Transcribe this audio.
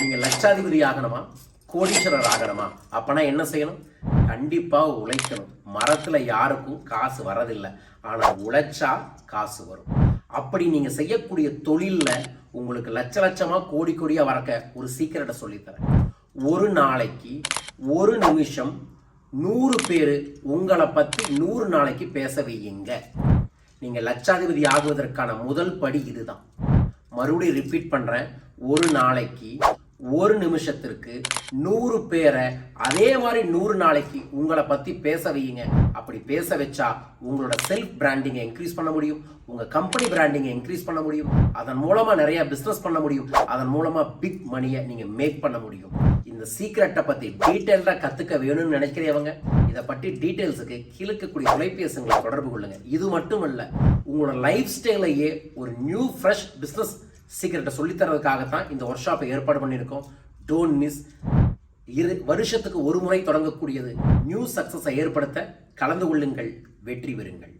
நீங்கள் லட்சாதிபதி ஆகணுமா? கோடீஸ்வரர் ஆகணுமா அப்போனா என்ன செய்யணும்? கண்டிப்பாக உழைக்கணும். மரத்தில் யாருக்கும் காசு வரதில்லை. ஆனால் உழைச்சா காசு வரும். அப்படி நீங்கள் செய்யக்கூடிய தொழில்ல உங்களுக்கு லட்ச லட்சமாக கோடி கோடியாக வரக்க ஒரு சீக்கிரட்டை சொல்லித்தரேன். ஒரு நாளைக்கு ஒரு நிமிஷம் நூறு பேர் உங்களை பற்றி நூறு நாளைக்கு பேச வையுங்க. நீங்கள் லட்சாதிபதி ஆகுவதற்கான முதல் படி இதுதான். மறுபடியும் ரிப்பீட் பண்ணுறேன் ஒரு நாளைக்கு ஒரு நிமிஷத்திற்கு நூறு பேரை அதே மாதிரி நூறு நாளைக்கு உங்களை பத்தி பேச வையுங்க. அப்படி பேச வச்சா உங்களோட செல்ஃப் பிராண்டிங்கை இன்க்ரீஸ் பண்ண முடியும். உங்க கம்பெனி பிராண்டிங்கை இன்க்ரீஸ் பண்ண முடியும். அதன் மூலமா நிறைய பிசினஸ் பண்ண முடியும். அதன் மூலமா பிக் மணியை நீங்க மேக் பண்ண முடியும். இந்த சீக்ரெட்டை பத்தி டீட்டெயிலாக கத்துக்க வேணும்னு நினைக்கிறவங்க இதை பற்றி டீட்டெயில்ஸுக்கு கிழக்கக்கூடிய தொலைபேசிகளை தொடர்பு கொள்ளுங்க. இது மட்டும் இல்லை உங்களோட லைஃப் ஸ்டைலையே ஒரு நியூ ஃப்ரெஷ் பிஸ்னஸ் சீக்கிரட்டை சொல்லித்தரதுக்காகத்தான் இந்த ஒர்க் ஷாப்பை ஏற்பாடு பண்ணியிருக்கோம். டோன்ட் மிஸ் இரு வருஷத்துக்கு ஒரு முறை தொடங்கக்கூடியது நியூ சக்சஸை ஏற்படுத்த கலந்து கொள்ளுங்கள். வெற்றி பெறுங்கள்.